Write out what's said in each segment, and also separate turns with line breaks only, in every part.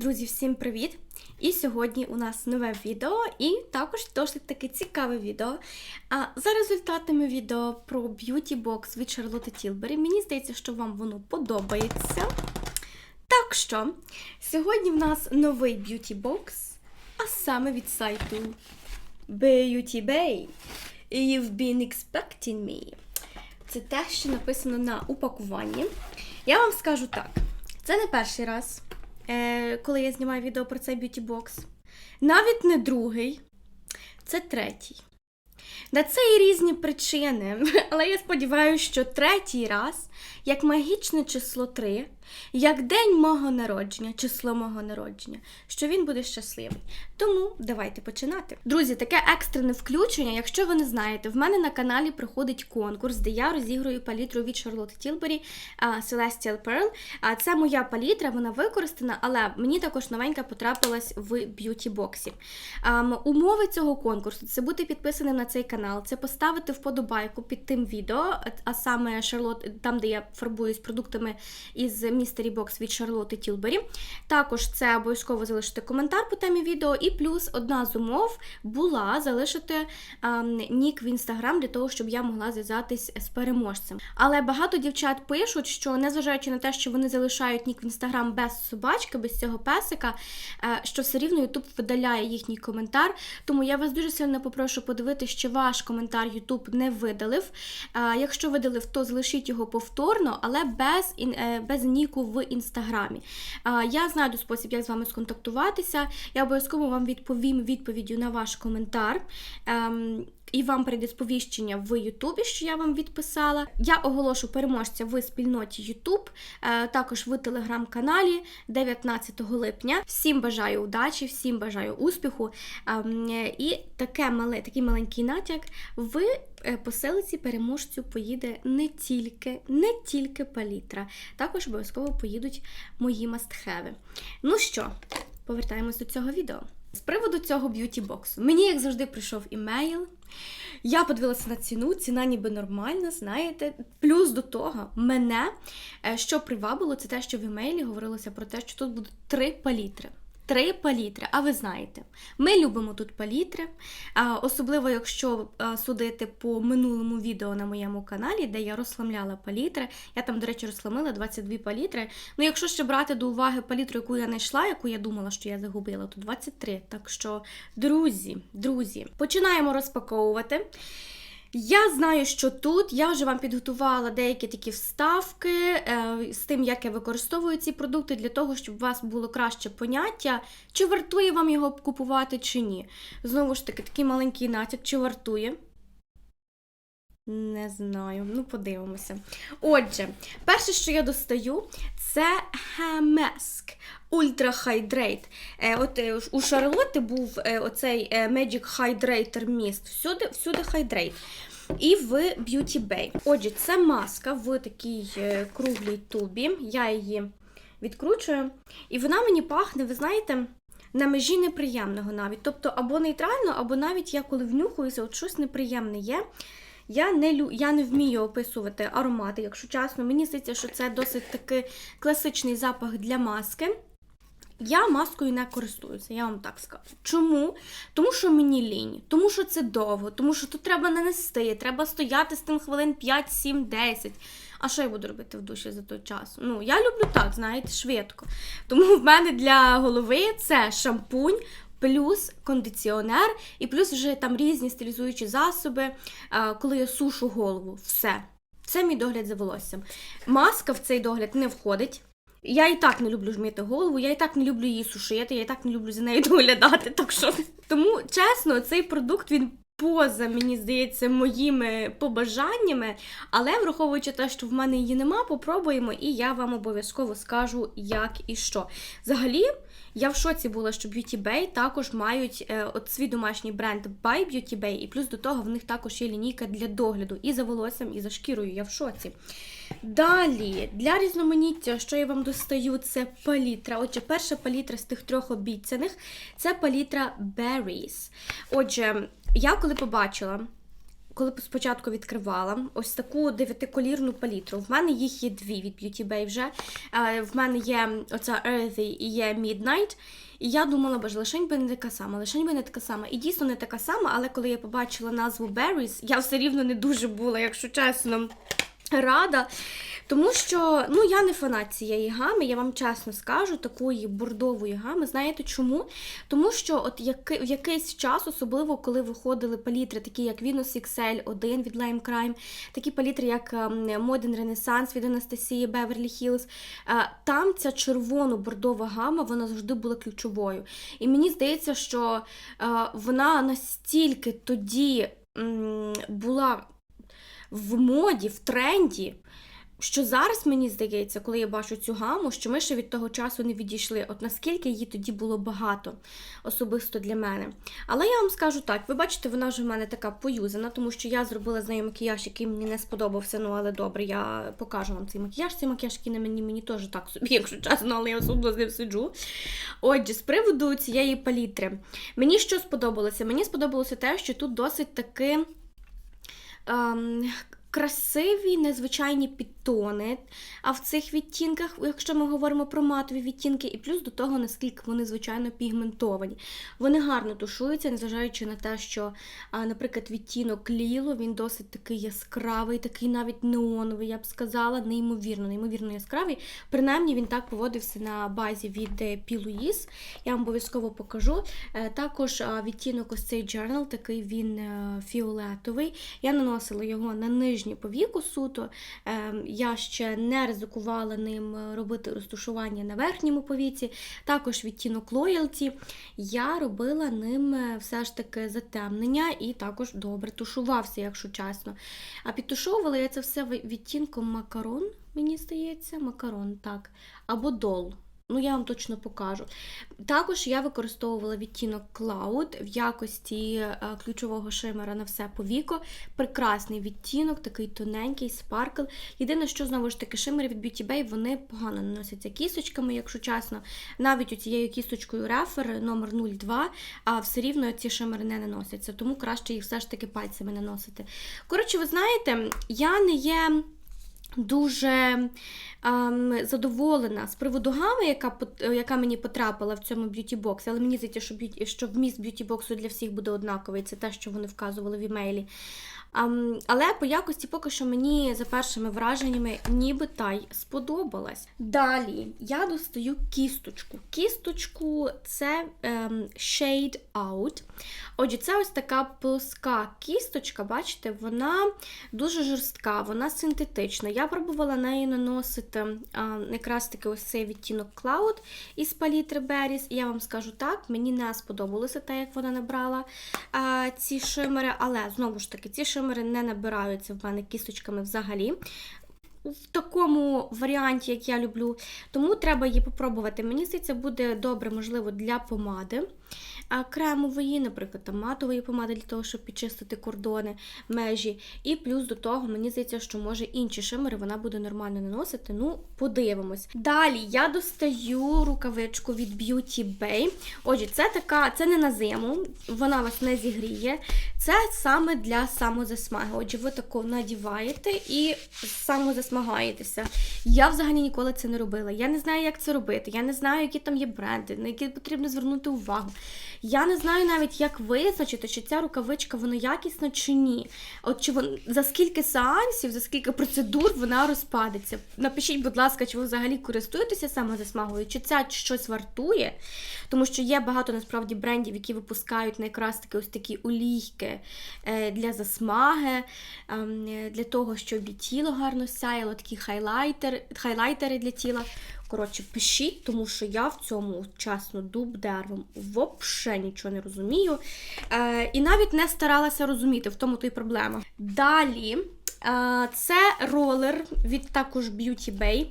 Друзі, всім привіт! І сьогодні у нас нове відео, і також досить таке цікаве відео. А за результатами відео про б'юті бокс від Шарлотти Тілбері, мені здається, що вам воно подобається. Так що, сьогодні в нас новий б'юті бокс, а саме від сайту Beauty Bay. You've been expecting me. Це те, що написано на упакуванні. Я вам скажу так: це не перший раз, коли я знімаю відео про цей б'юті-бокс. Навіть не другий, це третій. На це і різні причини, але я сподіваюся, що третій раз, як магічне число 3, як день мого народження, число мого народження, що він буде щасливий. Тому давайте починати. Друзі, таке екстрене включення. Якщо ви не знаєте, в мене на каналі проходить конкурс, де я розіграю палітру від Tilbury а, Celestial Pearl. А це моя палітра, вона використана, але мені також новенька потрапилась в б'юті боксі. Умови цього конкурсу це бути підписаним на цей канал, це поставити вподобайку під тим відео, а саме Шарлот, там, де я фарбуюсь продуктами із Mystery Box від Шарлотти Тілбері. Також це обов'язково залишити коментар по темі відео. І плюс одна з умов була залишити ам, нік в інстаграм для того, щоб я могла зв'язатись з переможцем. Але багато дівчат пишуть, що незважаючи на те, що вони залишають нік в інстаграм без собачки, без цього песика, е, що все рівно Ютуб видаляє їхній коментар. Тому я вас дуже сильно попрошу подивитися, що ваш коментар Ютуб не видалив. Е, Якщо видалив, то залишіть його повторно, але без, е, без ніку в інстаграмі. Я знайду спосіб, як з вами сконтактуватися. Я обов'язково вам відповім відповіддю на ваш коментар. І вам прийде сповіщення в Ютубі, що я вам відписала. Я оголошу переможця в спільноті Ютуб, е, також в телеграм-каналі 19 липня. Всім бажаю удачі, всім бажаю успіху. Ем, І таке мале, такий маленький натяк. В е, посилиці переможцю поїде не тільки, не тільки палітра, також обов'язково поїдуть мої мастхеви. Ну що, повертаємось до цього відео. З приводу цього б'юті боксу. Мені, як завжди, прийшов імейл. Я подивилася на ціну, ціна ніби нормальна, знаєте. Плюс до того, мене, е, що привабило, це те, що в імейлі говорилося про те, що тут будуть три палітри. Три палітри, а ви знаєте, ми любимо тут палітри, особливо якщо судити по минулому відео на моєму каналі, де я розсламляла палітри. Я там, до речі, розсламила 22 палітри. Ну, якщо ще брати до уваги палітру, яку я знайшла, яку я думала, що я загубила, то 23. Так що, друзі, друзі, починаємо розпаковувати. Я знаю, що тут я вже вам підготувала деякі такі вставки е, з тим, як я використовую ці продукти, для того, щоб у вас було краще поняття, чи вартує вам його купувати, чи ні. Знову ж таки, такий маленький натяк, чи вартує. Не знаю, ну подивимося. Отже, перше, що я достаю, це Хамеск Ultra Hydrate. Е, от е, у Шарлотти був е, оцей Magic Hydrator Mist. Всюди, всюди Hydrate. І в Beauty Bay. Отже, це маска в такій круглій тубі. Я її відкручую. І вона мені пахне, ви знаєте, на межі неприємного навіть. Тобто або нейтрально, або навіть я коли внюхуюся, от щось неприємне є. Я не, лю... я не вмію описувати аромати, якщо чесно. Мені здається, що це досить таки класичний запах для маски. Я маскою не користуюся, я вам так скажу. Чому? Тому що мені лінь, тому що це довго, тому що тут треба нанести, треба стояти з тим хвилин 5, 7, 10. А що я буду робити в душі за той час? Ну, я люблю так, знаєте, швидко. Тому в мене для голови це шампунь. Плюс кондиціонер, і плюс вже там різні стилізуючі засоби, е, коли я сушу голову. Все. Це мій догляд за волоссям. Маска в цей догляд не входить. Я і так не люблю жмити голову, я і так не люблю її сушити, я і так не люблю за нею доглядати. Так що тому чесно, цей продукт він поза, мені здається, моїми побажаннями. Але враховуючи те, що в мене її нема, попробуємо, і я вам обов'язково скажу, як і що. Взагалі. Я в шоці була, що Beauty Bay також мають е, от свій домашній бренд By Beauty Bay, і плюс до того в них також є лінійка для догляду і за волоссям, і за шкірою. Я в шоці. Далі, для різноманіття, що я вам достаю, це палітра. Отже, перша палітра з тих трьох обіцяних це палітра Berries. Отже, я коли побачила. Коли спочатку відкривала ось таку дев'ятиколірну палітру. В мене їх є дві від Beauty Bay вже. Е, В мене є оця Earthy і є Midnight. І я думала, боже, лишень би не така сама, лишень би не така сама. І дійсно не така сама, але коли я побачила назву Berries, я все рівно не дуже була, якщо чесно. Рада, тому що ну я не фанат цієї гами, я вам чесно скажу, такої бордової гами. Знаєте чому? Тому що от яки, в якийсь час, особливо коли виходили палітри, такі як Venus XL1 від Lime Crime, такі палітри, як ем, Modern Renaissance від Анастасії Beverly Hills, е, там ця червоно-бордова гама вона завжди була ключовою. І мені здається, що е, вона настільки тоді була в моді, в тренді. Що зараз мені здається, коли я бачу цю гаму, що ми ще від того часу не відійшли. От наскільки її тоді було багато, особисто для мене. Але я вам скажу так: ви бачите, вона вже в мене така поюзана, тому що я зробила з нею макіяж, який мені не сподобався. Ну але добре, я покажу вам цей макіяж. Цей макіяж, який на мені мені теж так собі, якщо чесно, але я особливо з ним сиджу. Отже, з приводу цієї палітри. Мені що сподобалося? Мені сподобалося те, що тут досить таки. Ем, Красиві, незвичайні підтони, а в цих відтінках, якщо ми говоримо про матові відтінки, і плюс до того, наскільки вони звичайно пігментовані. Вони гарно тушуються, незважаючи на те, що, наприклад, відтінок ліло, він досить такий яскравий, такий навіть неоновий, я б сказала, неймовірно, неймовірно яскравий. Принаймні він так поводився на базі від е, P. Louise. Я вам обов'язково покажу. Е, Також відтінок ось цей Journal, такий він е, фіолетовий. Я наносила його на нижню повіку суто. Е, Я ще не ризикувала ним е, робити розташування на верхньому повіці. Також відтінок Loyalty. Я робила ним е, все ж таки затемнення і також добре тушувався, якщо чесно. А підтушовувала я це все відтінком макарон, мені здається, макарон, так, або дол. Ну, я вам точно покажу. Також я використовувала відтінок Cloud в якості е, ключового шимера на все повіко. Прекрасний відтінок, такий тоненький, спаркл. Єдине, що знову ж таки шимери від Beauty Bay, вони погано наносяться кісточками, якщо чесно. Навіть оцією кісточкою рефер номер 02, а все рівно ці шимери не наносяться, тому краще їх все ж таки пальцями наносити. Коротше, ви знаєте, я не є. Дуже ем, задоволена з приводу гами, яка, яка мені потрапила в цьому б'юті-боксі, але мені здається, що, б'юті, що вміст б'юті-боксу для всіх буде однаковий. Це те, що вони вказували в імейлі. Ем, але по якості поки що мені за першими враженнями ніби та й сподобалась. Далі я достаю кісточку. Кісточку це ем, Shade Out. Отже, це ось така плоска кісточка, бачите, вона дуже жорстка, вона синтетична. Я пробувала нею наносити а, якраз таки ось цей відтінок Cloud із палітри Berries. І я вам скажу так, мені не сподобалося те, як вона набрала а, ці шимери, але знову ж таки, ці шимери не набираються в мене кісточками взагалі. В такому варіанті, як я люблю, тому треба її попробувати. Мені здається, буде добре, можливо, для помади а, кремової, наприклад, там матової помади для того, щоб підчистити кордони, межі. І плюс до того, мені здається, що може інші шимери вона буде нормально наносити. Ну, подивимось. Далі я достаю рукавичку від Beauty Bay. Отже, це така, це не на зиму, вона вас не зігріє. Це саме для самозасмаги. Отже, ви таку надіваєте і самозасмагаєтеся. Я взагалі ніколи це не робила. Я не знаю, як це робити. Я не знаю, які там є бренди, на які потрібно звернути увагу. Я не знаю навіть, як визначити, чи ця рукавичка вона якісна чи ні. От чи вон, за скільки сеансів, за скільки процедур вона розпадеться. Напишіть, будь ласка, чи ви взагалі користуєтеся самозасмагою, чи це щось вартує. Тому що є багато насправді брендів, які випускають якраз таки ось такі олійки е, для засмаги, ем, для того, щоб і тіло гарно сяяло, такі хайлайтер, хайлайтери для тіла. Коротше, пишіть, тому що я в цьому чесно дуб деревом взагалі нічого не розумію. Е, і навіть не старалася розуміти, в тому то й проблема. Далі е, це ролер від також Beauty Bay.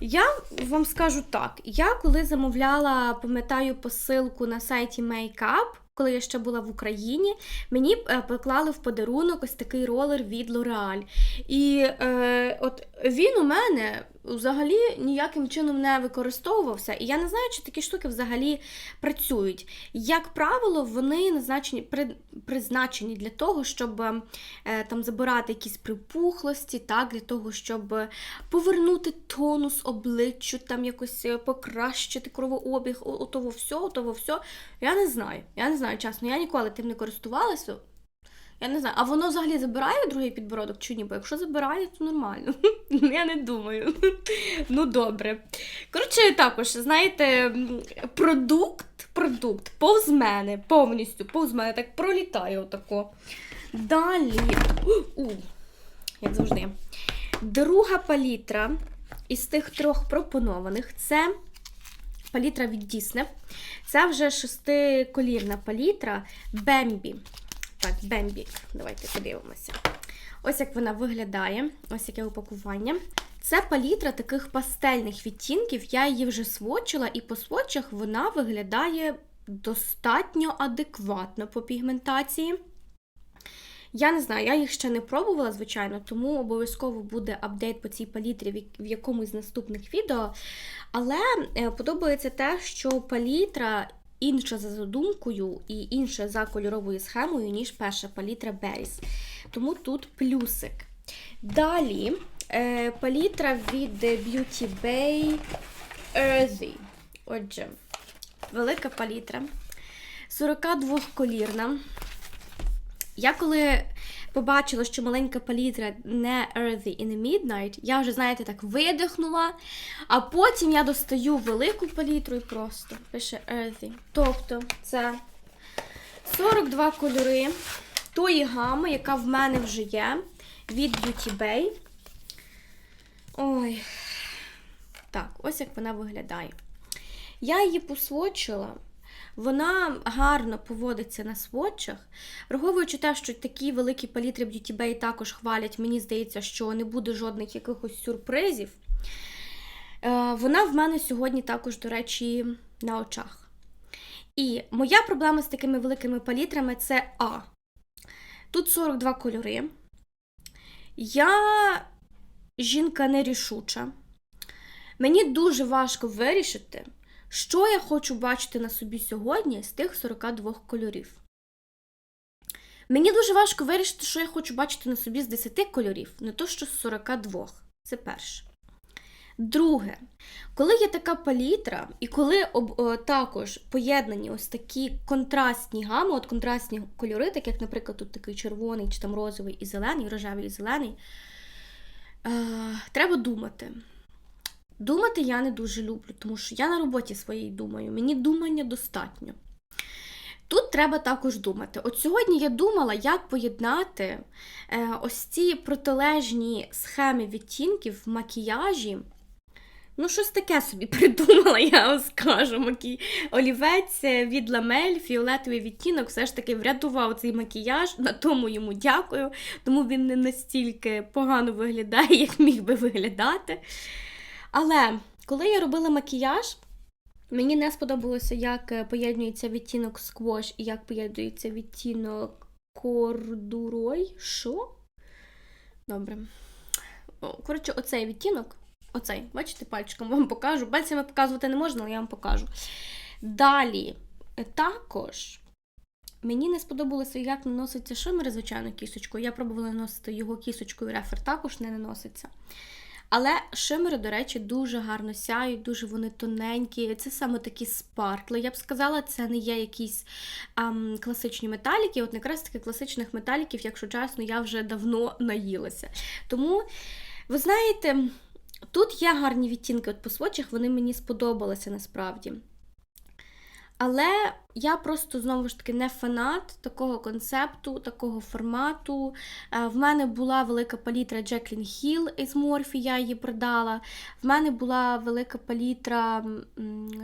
Я вам скажу так: я коли замовляла, пам'ятаю, посилку на сайті Makeup, коли я ще була в Україні, мені е, поклали в подарунок ось такий ролер від L'Oreal. І е, от він у мене взагалі ніяким чином не використовувався. І я не знаю, чи такі штуки взагалі працюють. Як правило, вони назначені, при, призначені для того, щоб е, там забирати якісь припухлості, так, для того, щоб повернути тонус обличчю, там якось е, покращити кровообіг, отого все, отого все. Я не знаю. Я не знаю, чесно, я ніколи тим не користувалася. Я не знаю, а воно взагалі забирає другий підбородок чи ні? Бо якщо забирає, то нормально. Я не думаю. Ну добре. Коротше, також, знаєте, продукт, продукт повз мене, повністю, повз мене так пролітає отако. Далі. У, як завжди. Друга палітра із тих трьох пропонованих це палітра від Дісне. Це вже шестиколірна палітра Бембі. Так, Бембі. Давайте подивимося. Ось як вона виглядає, ось яке упакування. Це палітра таких пастельних відтінків. Я її вже свочила, і по свочах вона виглядає достатньо адекватно по пігментації. Я не знаю, я їх ще не пробувала, звичайно, тому обов'язково буде апдейт по цій палітрі в якомусь з наступних відео. Але е, подобається те, що палітра інша за задумкою і інша за кольоровою схемою, ніж перша палітра Berries. Тому тут плюсик. Далі е, палітра від Beauty Bay Earthy. Отже, велика палітра. 42-колірна. Я коли побачила, що маленька палітра не Earthy in the Midnight, я вже, знаєте, так видихнула. А потім я достаю велику палітру і просто пише Earthy. Тобто це 42 кольори тої гами, яка в мене вже є від Beauty Bay. Ой. Так, ось як вона виглядає. Я її посвочила. Вона гарно поводиться на сводчах. Враховуючи те, що такі великі палітри Beauty Bay також хвалять, мені здається, що не буде жодних якихось сюрпризів. Е, Вона в мене сьогодні також, до речі, на очах. І моя проблема з такими великими палітрами це А. Тут 42 кольори. Я жінка нерішуча. Мені дуже важко вирішити, що я хочу бачити на собі сьогодні з тих 42 кольорів. Мені дуже важко вирішити, що я хочу бачити на собі з 10 кольорів, не то що з 42. Це перше. Друге, коли є така палітра, і коли об, о, також поєднані ось такі контрастні гами, от контрастні кольори, так як, наприклад, тут такий червоний, чи там розовий і зелений, рожевий і зелений, е, треба думати. Думати я не дуже люблю, тому що я на роботі своїй думаю, мені думання достатньо. Тут треба також думати. От сьогодні я думала, як поєднати е, ось ці протилежні схеми відтінків в макіяжі. Ну, щось таке собі придумала, я вам скажу. Макі... Олівець від ламель, фіолетовий відтінок, все ж таки врятував цей макіяж. На тому йому дякую, тому він не настільки погано виглядає, як міг би виглядати. Але коли я робила макіяж, мені не сподобалося, як е, поєднується відтінок сквош і як поєднується відтінок кордурой. Що? Добре. Коротше, оцей відтінок. Оцей, бачите, пальчиком вам покажу. Пальцями показувати не можна, але я вам покажу. Далі, також мені не сподобалося, як наноситься шимер, звичайно, кісточкою. Я пробувала наносити його кісточкою, рефер також не наноситься. Але шимери, до речі, дуже гарно сяють, дуже вони тоненькі. Це саме такі спаркли. Я б сказала, це не є якісь ам, класичні металіки. От якраз таки класичних металіків, якщо чесно, я вже давно наїлася. Тому, ви знаєте, тут є гарні відтінки от по свочах, вони мені сподобалися насправді. Але я просто знову ж таки не фанат такого концепту, такого формату. Е, В мене була велика палітра Jacqueline Hill із Morphe, я її продала. В мене була велика палітра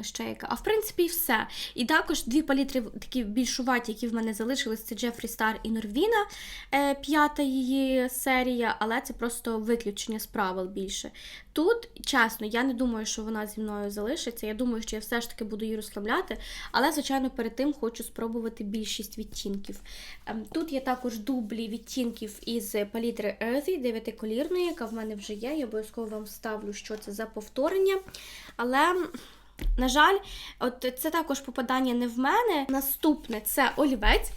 ще яка. А в принципі, все. І також дві палітри такі більшуваті, які в мене залишились, це Jeffree Star і Норвіна, е, п'ята її серія, але це просто виключення з правил більше. Тут, чесно, я не думаю, що вона зі мною залишиться. Я думаю, що я все ж таки буду її розслабляти. Але, звичайно, перед тим хочу спробувати більшість відтінків. Ем, Тут є також дублі відтінків із палітри Earthy, дев'ятиколірної, яка в мене вже є. Я обов'язково вам вставлю, що це за повторення. Але. На жаль, от це також попадання не в мене. Наступне це олівець.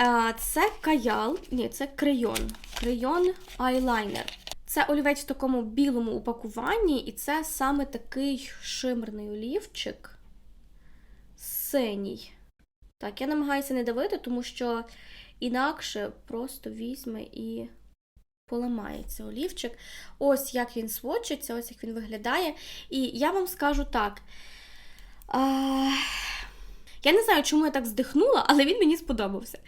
Е, Це каял, ні, це крейон. Крейон айлайнер. Це олівець в такому білому упакуванні, і це саме такий шимерний олівчик. Синій. Так, я намагаюся не давити, тому що інакше просто візьме і поламається олівчик. Ось як він сводчиться, ось як він виглядає. І я вам скажу так. А... Я не знаю, чому я так здихнула, але він мені сподобався.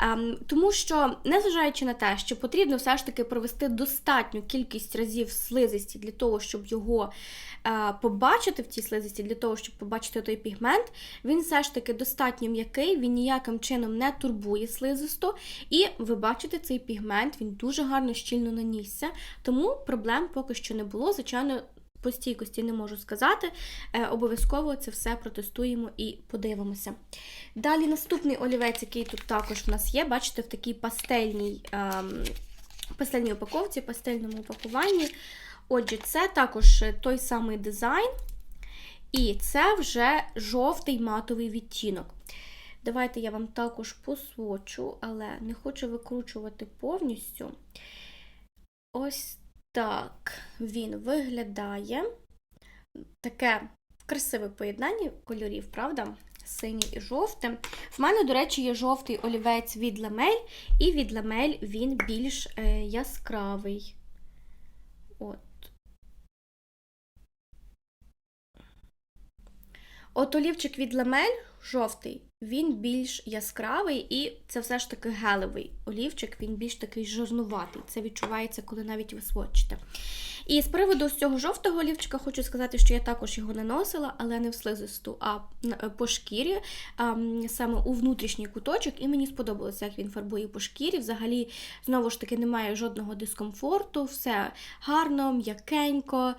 Ем, тому що, незважаючи на те, що потрібно все ж таки провести достатню кількість разів слизисті для того, щоб його е, побачити в цій слизисті, для того, щоб побачити той пігмент, він все ж таки достатньо м'який, він ніяким чином не турбує слизисту. І ви бачите, цей пігмент він дуже гарно щільно нанісся, тому проблем поки що не було. Звичайно, по стійкості не можу сказати. Е, обов'язково це все протестуємо і подивимося. Далі наступний олівець, який тут також в нас є, бачите, в такій пастельній, ем, пастельній упаковці, пастельному упакуванні. Отже, це також той самий дизайн. І це вже жовтий матовий відтінок. Давайте я вам також посвочу, але не хочу викручувати повністю. Ось так він виглядає. Таке красиве поєднання кольорів, правда? Синій і жовтим. В мене, до речі, є жовтий олівець від ламель, і від ламель він більш е, яскравий. От. От олівчик від ламель жовтий, він більш яскравий, і це все ж таки гелевий олівчик, він більш такий жирнуватий. Це відчувається, коли навіть ви сводчите. І з приводу цього жовтого олівчика хочу сказати, що я також його не носила, але не в слизисту, а по шкірі, а саме у внутрішній куточок, і мені сподобалося, як він фарбує по шкірі. Взагалі, знову ж таки, немає жодного дискомфорту, все гарно, м'якенько,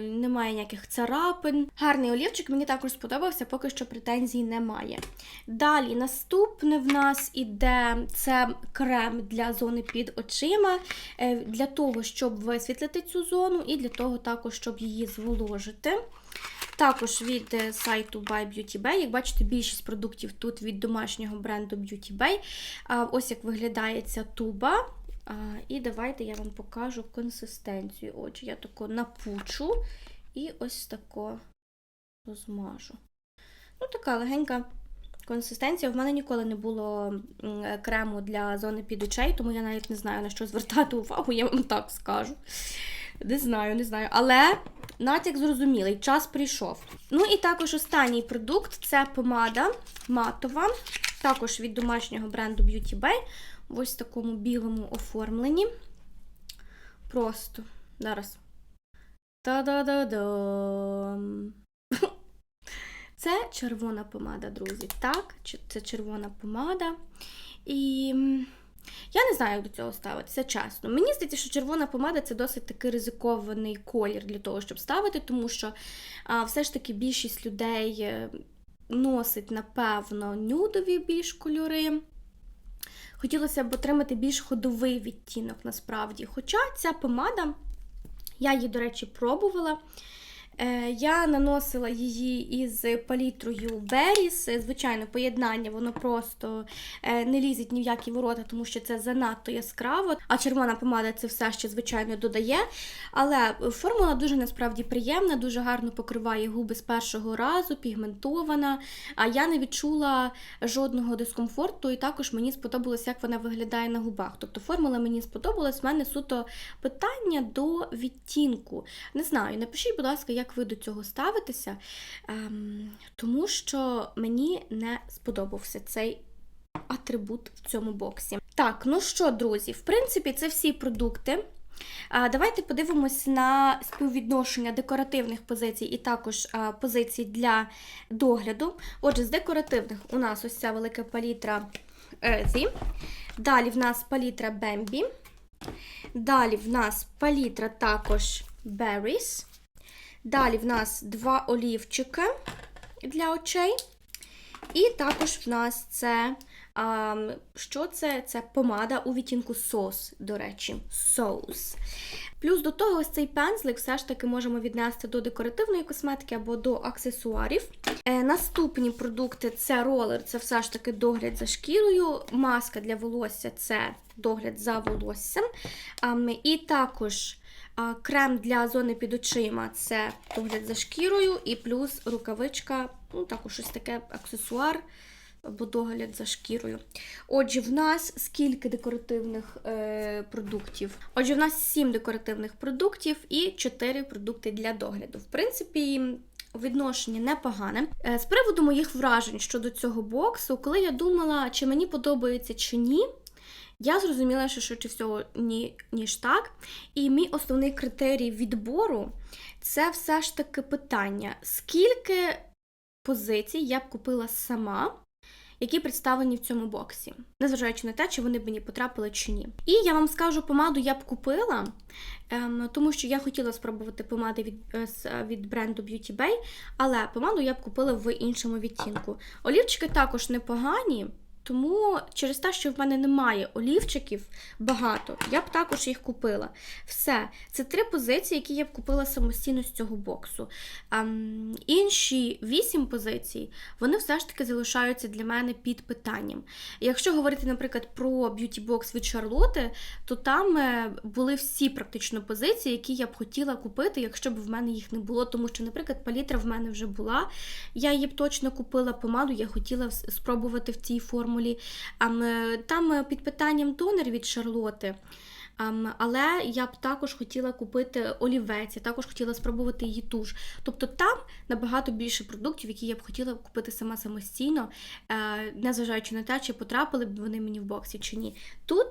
немає ніяких царапин. Гарний олівчик, мені також сподобався, поки що претензій немає. Далі, наступне в нас іде це крем для зони під очима, е, для того, щоб висвітлити цю зону, і для того також, щоб її зволожити. Також від е, сайту By Beauty Bay. Як бачите, більшість продуктів тут від домашнього бренду Beauty Bay. Ось як виглядає ця туба. І давайте я вам покажу консистенцію. Отже, я тако напучу і ось тако розмажу. Ну, така легенька консистенція. В мене ніколи не було крему для зони під очей, тому я навіть не знаю, на що звертати увагу, я вам так скажу. Не знаю, не знаю. Але натяк зрозумілий, час прийшов. Ну і також останній продукт це помада матова, також від домашнього бренду Beauty Bay. В ось такому білому оформленні. Просто зараз. Та-да-да-дам! Це червона помада, друзі. Так, це червона помада. І я не знаю, як до цього ставитися, чесно. Мені здається, що червона помада це досить такий ризикований колір для того, щоб ставити, тому що а, все ж таки більшість людей е, носить, напевно, нюдові більш кольори. Хотілося б отримати більш ходовий відтінок насправді. Хоча ця помада, я її, до речі, пробувала. Е, я наносила її із палітрою Berries. Звичайно, поєднання, воно просто е, не лізить ні в які ворота, тому що це занадто яскраво. А червона помада це все ще, звичайно, додає. Але формула дуже насправді приємна, дуже гарно покриває губи з першого разу, пігментована. А я не відчула жодного дискомфорту, і також мені сподобалось, як вона виглядає на губах. Тобто формула мені сподобалась, в мене суто питання до відтінку. Не знаю, напишіть, будь ласка, як ви до цього ставитеся, ем, тому що мені не сподобався цей атрибут в цьому боксі. Так, ну що, друзі, в принципі, це всі продукти. Давайте подивимось на співвідношення декоративних позицій і також позицій для догляду. Отже, з декоративних у нас ось ця велика палітра Езі. Далі в нас палітра Бембі. Далі в нас палітра також Berries. Далі в нас два олівчики для очей. І також в нас це. А, що це? Це помада у відтінку сос, до речі, соус. Плюс до того, ось цей пензлик все ж таки можемо віднести до декоративної косметики або до аксесуарів. Е, наступні продукти це ролер, це все ж таки догляд за шкірою, маска для волосся це догляд за волоссям. Ам, і також а, крем для зони під очима це догляд за шкірою, і плюс рукавичка, ну також щось таке аксесуар або догляд за шкірою. Отже, в нас скільки декоративних е, продуктів? Отже, в нас 7 декоративних продуктів і 4 продукти для догляду. В принципі, відношення непогане. Е, з приводу моїх вражень щодо цього боксу, коли я думала, чи мені подобається чи ні. Я зрозуміла, що швидше всього ні, ніж так. І мій основний критерій відбору це все ж таки питання, скільки позицій я б купила сама, які представлені в цьому боксі, незважаючи на те, чи вони б мені потрапили чи ні. І я вам скажу, помаду я б купила, ем, тому що я хотіла спробувати помади від, е, від бренду Beauty Bay, але помаду я б купила в іншому відтінку. Олівчики також непогані. Тому через те, що в мене немає олівчиків багато, я б також їх купила. Все, це три позиції, які я б купила самостійно з цього боксу. Ем, інші вісім позицій, вони все ж таки залишаються для мене під питанням. Якщо говорити, наприклад, про Box від Шарлоти, то там е, були всі практично позиції, які я б хотіла купити, якщо б в мене їх не було. Тому що, наприклад, палітра в мене вже була. Я її б точно купила помаду, я хотіла спробувати в цій формулі. Е, Там е, під питанням тонер від Шарлоти. Ам, але я б також хотіла купити олівець, я також хотіла спробувати її туш. Тобто там набагато більше продуктів, які я б хотіла купити сама самостійно, е, незважаючи на те, чи потрапили б вони мені в боксі чи ні. Тут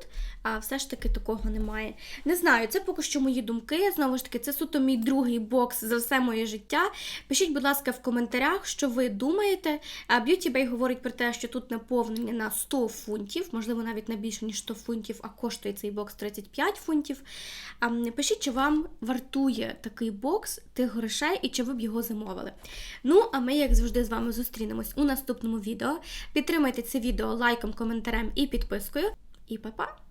все ж таки такого немає. Не знаю, це поки що мої думки. Знову ж таки, це суто мій другий бокс за все моє життя. Пишіть, будь ласка, в коментарях, що ви думаєте. А, Beauty Bay говорить про те, що тут наповнення на 100 фунтів, можливо, навіть на більше, ніж 100 фунтів, а коштує цей бокс 35 фунтів. А, Пишіть, чи вам вартує такий бокс тих грошей і чи ви б його замовили. Ну, а ми, як завжди, з вами зустрінемось у наступному відео. Підтримайте це відео лайком, коментарем і підпискою. І па-па!